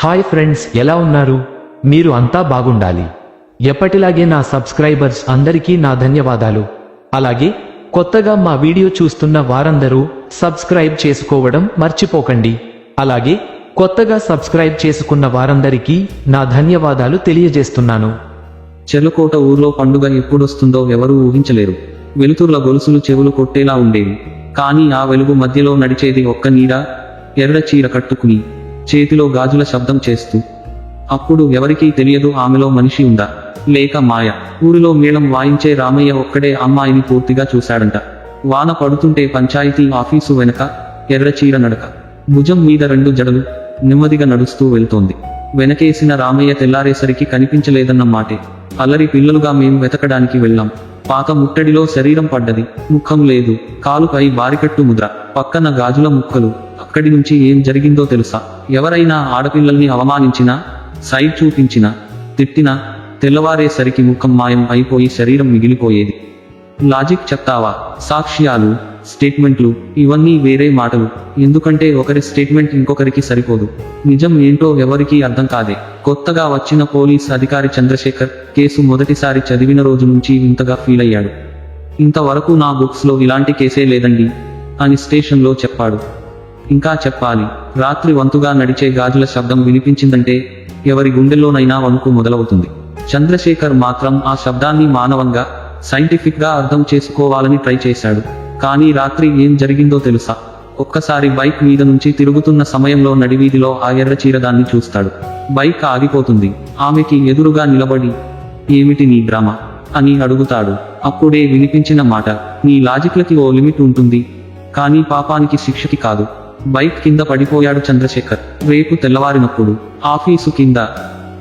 Hi friends ఎలా ఉన్నారు? మీరు అంతా బాగుండాలి. ఎప్పటిలాగే నా సబ్స్క్రైబర్స్ అందరికీ నా ధన్యవాదాలు. అలాగే కొత్తగా మా వీడియో చూస్తున్న వారందరూ సబ్స్క్రైబ్ చేసుకోవడం మర్చిపోకండి. అలాగే కొత్తగా సబ్స్క్రైబ్ చేసుకున్న వారందరికీ నా ధన్యవాదాలు తెలియజేస్తున్నాను. చెర్లకోట ఊర్లో పండుగ ఎప్పుడొస్తుందో ఎవరూ ఊహించలేరు. వెలుతుర్ల గొలుసులు చెవులు కొట్టేలా ఉండేవి. కానీ ఆ వెలుగు మధ్యలో నడిచేది ఒక్క నీడ ఎర్ర చీర కట్టుకుని. చేతిలో గాజుల శబ్దం చేస్తూ అప్పుడు ఎవరికీ తెలియదు ఆమెలో మనిషి ఉందా? లేక మాయ? ఊరిలో మేళం వాయించే రామయ్య ఒక్కడే అమ్మాయిని పూర్తిగా చూశాడంట. వాన పడుతుంటే పంచాయతీ ఆఫీసు వెనక ఎర్రచీర నడక. భుజం మీద రెండు జడలు నెమ్మదిగా నడుస్తూ వెళ్తోంది. వెనకేసిన రామయ్య తెల్లారేసరికి కనిపించలేదన్న మాటే. అల్లరి పిల్లలుగా మేం వెతకడానికి వెళ్ళాం. పాత ముట్టడిలో శరీరం పడ్డది. ముఖం లేదు. కాలుపై బారికట్టు ముద్ర. పక్కన గాజుల ముక్కలు. అక్కడి నుంచి ఏం జరిగిందో తెలుసా? ఎవరైనా ఆడపిల్లల్ని అవమానించినా సైడ్ చూపించినా తిట్టినా తెల్లవారేసరికి ముఖం మాయం అయిపోయి శరీరం మిగిలిపోయేది. లాజిక్ చెప్తావా? సాక్ష్యాలు స్టేట్మెంట్లు ఇవన్నీ వేరే మాటలు. ఎందుకంటే ఒకరి స్టేట్మెంట్ ఇంకొకరికి సరిపోదు. నిజం ఏంటో ఎవరికీ అర్థం కాదే. కొత్తగా వచ్చిన పోలీస్ అధికారి చంద్రశేఖర్ కేసు మొదటిసారి చదివిన రోజు నుంచి ఇంతగా ఫీల్ అయ్యాడు. ఇంతవరకు నా బుక్స్లో ఇలాంటి కేసే లేదండి అని స్టేషన్లో చెప్పాడు. ఇంకా చెప్పాలి. రాత్రి వంతుగా నడిచే గాజుల శబ్దం వినిపించిందంటే ఎవరి గుండెల్లోనైనా వణుకు మొదలవుతుంది. చంద్రశేఖర్ మాత్రం ఆ శబ్దాన్ని మానవంగా సైంటిఫిక్గా అర్థం చేసుకోవాలని ట్రై చేశాడు. కానీ రాత్రి ఏం జరిగిందో తెలుసా? ఒక్కసారి బైక్ మీద నుంచి తిరుగుతున్న సమయంలో నడివీధిలో ఆ ఎర్ర చీరదాన్ని చూస్తాడు. బైక్ ఆగిపోతుంది. ఆమెకి ఎదురుగా నిలబడి ఏమిటి నీ డ్రామా అని అడుగుతాడు. అప్పుడే వినిపించిన మాట నీ లాజిక్లకి ఓ లిమిట్ ఉంటుంది. కానీ పాపానికి శిక్షకి కాదు. బైక్ కింద పడిపోయాడు చంద్రశేఖర్. రేపు తెల్లవారినప్పుడు ఆఫీసు కింద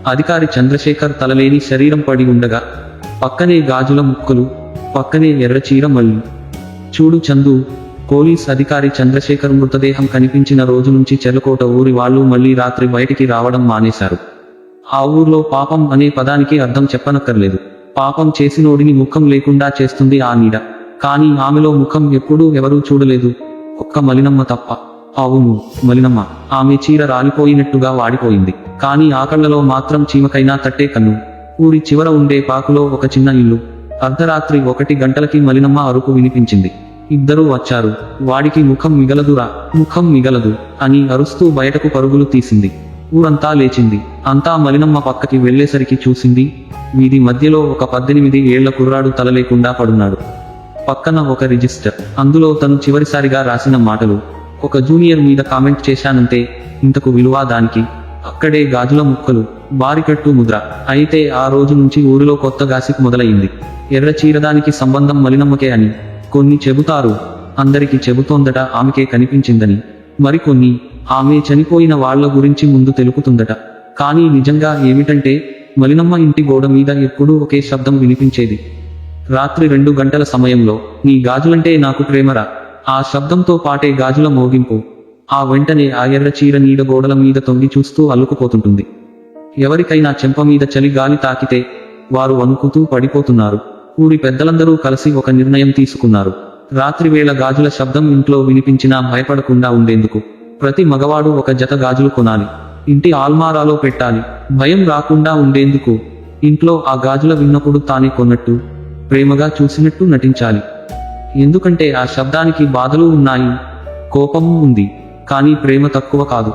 అధికారి చంద్రశేఖర్ తలలేని శరీరం పడి ఉండగా పక్కనే గాజుల ముక్కలు పక్కనే ఎర్రచీర చీర చూడు చందు పోలీస్ అధికారి చంద్రశేఖర్ మృతదేహం కనిపించిన రోజు నుంచి చెర్లకోట ఊరి వాళ్ళు మళ్ళీ రాత్రి బయటికి రావడం మానేశారు. ఆ ఊర్లో పాపం అనే పదానికి అర్థం చెప్పనక్కర్లేదు. పాపం చేసినోడిని ముఖం లేకుండా చేస్తుంది ఆ నీడ. కానీ ఆమెలో ముఖం ఎప్పుడూ ఎవరూ చూడలేదు. ఒక్క మలినమ్మ తప్ప. అవును మలినమ్మ. ఆమె చీర రాలిపోయినట్టుగా వాడిపోయింది. కానీ ఆ కళ్ళలో మాత్రం చీమకైనా తట్టే కన్ను. ఊరి చివర ఉండే పాకులో ఒక చిన్న ఇల్లు. అర్ధరాత్రి ఒకటి గంటలకి మలినమ్మ అరుపు వినిపించింది. ఇద్దరూ వచ్చారు. వాడికి ముఖం మిగలదురా ముఖం మిగలదు అని అరుస్తూ బయటకు పరుగులు తీసింది. ఊరంతా లేచింది. అంతా మలినమ్మ పక్కకి వెళ్ళేసరికి చూసింది వీధి మధ్యలో ఒక పద్దెనిమిది ఏళ్ళ కుర్రాడు తల లేకుండా పడున్నాడు. పక్కన ఒక రిజిస్టర్. అందులో తను చివరిసారిగా రాసిన మాటలు ఒక జూనియర్ మీద కామెంట్ చేశానంతే ఇంతకు విలువ దానికి. అక్కడే గాజుల ముక్కలు బారికట్టు ముద్ర. అయితే ఆ రోజు నుంచి ఊరిలో కొత్త గాసిప్ మొదలైంది. ఎర్ర చీరదానికి సంబంధం మలినమ్మకే అని. కొన్ని చెబుతారు. అందరికి చెబుతోందట ఆమెకే కనిపించిందని. మరికొన్ని ఆమె చనిపోయిన వాళ్ళ గురించి ముందు తెలుపుతుందట. కానీ నిజంగా ఏమిటంటే మలినమ్మ ఇంటి గోడ మీద ఎప్పుడూ ఒకే శబ్దం వినిపించేది. రాత్రి రెండు గంటల సమయంలో నీ గాజులంటే నాకు ప్రేమరా? ఆ శబ్దంతో పాటే గాజుల మోగింపు. ఆ వెంటనే ఆ ఎర్ర చీర నీడ గోడల మీద తొంగి చూస్తూ అల్లుకుపోతుంటుంది. ఎవరికైనా చెంప మీద చలి గాలి తాకితే వారు వణుకుతూ పడిపోతున్నారు. ఊరి పెద్దలందరూ కలిసి ఒక నిర్ణయం తీసుకున్నారు. రాత్రివేళ గాజుల శబ్దం ఇంట్లో వినిపించినా భయపడకుండా ఉండేందుకు. ప్రతి మగవాడు ఒక జత గాజులు కొనాలి. ఇంటి ఆల్మారాలో పెట్టాలి. భయం రాకుండా ఉండేందుకు. ఇంట్లో ఆ గాజుల విన్నప్పుడు తానే కొన్నట్టు ప్రేమగా చూసినట్టు నటించాలి. ఎందుకంటే ఆ శబ్దానికి బాధలు ఉన్నాయి కోపము ఉంది కానీ ప్రేమ తక్కువ కాదు.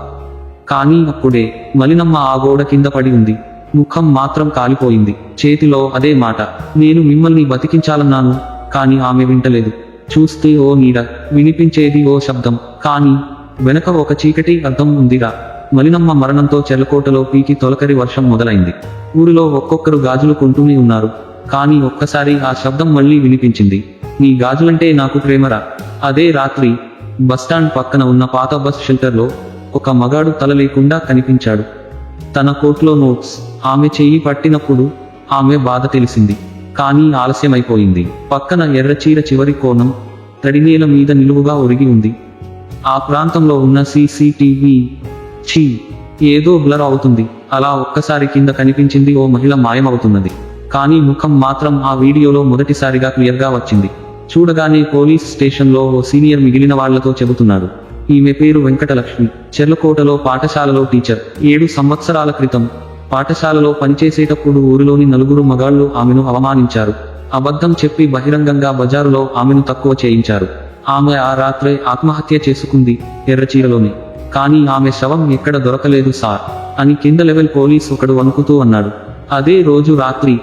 కానీ అప్పుడే మలినమ్మ ఆ గోడ కింద పడి ఉంది ముఖం మాత్రం కాలిపోయింది. చేతిలో అదే మాట నేను మిమ్మల్ని బతికించాలన్నాను కానీ ఆమె వింటలేదు. చూస్తే ఓ నీడ వినిపించేది ఓ శబ్దం కానీ వెనక ఒక చీకటి అర్థం ఉందిరా. మలినమ్మ మరణంతో చెలకోటలో పీకి తొలకరి వర్షం మొదలైంది. ఊరిలో ఒక్కొక్కరు గాజులు కొంటూనే ఉన్నారు కానీ ఒక్కసారి ఆ శబ్దం మళ్ళీ వినిపించింది. నీ గాజులంటే నాకు ప్రేమరా. అదే రాత్రి బస్టాండ్ పక్కన ఉన్న పాత బస్ షెల్టర్లో ఒక మగాడు తల లేకుండా కనిపించాడు. తన కోట్లో నోట్స్ ఆమె చెయ్యి పట్టినప్పుడు ఆమె బాధ తెలిసింది. కానీ ఆలస్యమైపోయింది. పక్కన ఎర్రచీర చివరి కోణం తడినేల మీద నిలువుగా ఒరిగి ఉంది. ఆ ప్రాంతంలో ఉన్న సీసీటీవీ ఛీ ఏదో బ్లర్ అవుతుంది. అలా ఒక్కసారి కింద కనిపించింది ఓ మహిళ మాయమవుతున్నది. కానీ ముఖం మాత్రం ఆ వీడియోలో మొదటిసారిగా క్లియర్గా వచ్చింది. చూడగానే పోలీస్ స్టేషన్లో ఓ సీనియర్ మిగిలిన వాళ్ళతో చెబుతున్నాడు. ఈమె పేరు వెంకటలక్ష్మి. చెర్లకోటలో పాఠశాలలో టీచర్. ఏడు సంవత్సరాల క్రితం పాఠశాలలో పనిచేసేటప్పుడు ఊరిలోని నలుగురు మగాళ్ళు ఆమెను అవమానించారు. అబద్ధం చెప్పి బహిరంగంగా బజారులో ఆమెను తక్కువ చేయించారు. ఆమె ఆ రాత్రే ఆత్మహత్య చేసుకుంది ఎర్రచీరలోనే. కానీ ఆమె శవం ఎక్కడ దొరకలేదు సార్ అని కింద లెవెల్ పోలీస్ ఒకడు వణుకుతూ అన్నాడు. అదే రోజు రాత్రి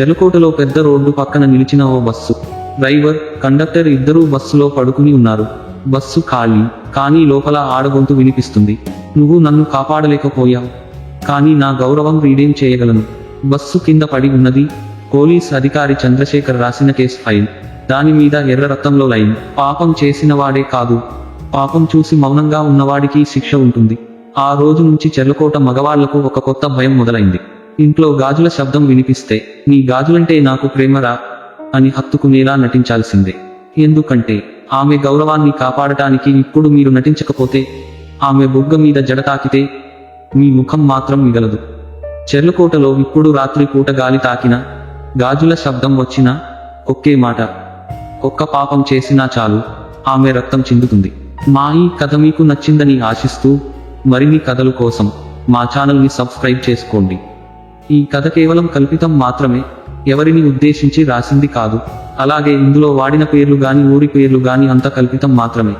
చెరుకోటలో పెద్ద రోడ్డు పక్కన నిలిచిన ఓ బస్సు డ్రైవర్ కండక్టర్ ఇద్దరూ బస్సులో పడుకుని ఉన్నారు. బస్సు ఖాళీ కానీ లోపల ఆడగొంతు వినిపిస్తుంది. నువ్వు నన్ను కాపాడలేకపోయావు. కానీ నా గౌరవం రీడేం చేయగలను. బస్సు కింద పడి ఉన్నది. పోలీస్ అధికారి చంద్రశేఖర్ రాసిన కేసు ఫైల్. దాని మీద ఎర్ర రక్తంలో లైన్. పాపం చేసినవాడే కాదు. పాపం చూసి మౌనంగా ఉన్నవాడికి శిక్ష ఉంటుంది. ఆ రోజు నుంచి చెర్లకోట మగవాళ్ళకు ఒక కొత్త భయం మొదలైంది. ఇంట్లో గాజుల శబ్దం వినిపిస్తే నీ గాజులంటే నాకు ప్రేమరా? అని హత్తుకునేలా నటించాల్సిందే. ఎందుకంటే ఆమె గౌరవాన్ని కాపాడటానికి ఇప్పుడు మీరు నటించకపోతే ఆమె బుగ్గ మీద జడ తాకితే మీ ముఖం మాత్రం మిగలదు. చెర్లకోటలో ఇప్పుడు రాత్రి పూట గాలి తాకిన గాజుల శబ్దం వచ్చినా ఒకే మాట. ఒక్క పాపం చేసినా చాలు ఆమె రక్తం చిందుతుంది. మా ఈ కథ మీకు నచ్చిందని ఆశిస్తూ మరిన్ని కథల కోసం మా ఛానల్ని సబ్స్క్రైబ్ చేసుకోండి. ఈ కథ కేవలం కల్పితం మాత్రమే. ఎవరిని ఉద్దేశించి రాసింది కాదు. అలాగే ఇందులో వాడిన పేర్లు గాని ఊరి పేర్లు గాని అంత కల్పితం మాత్రమే.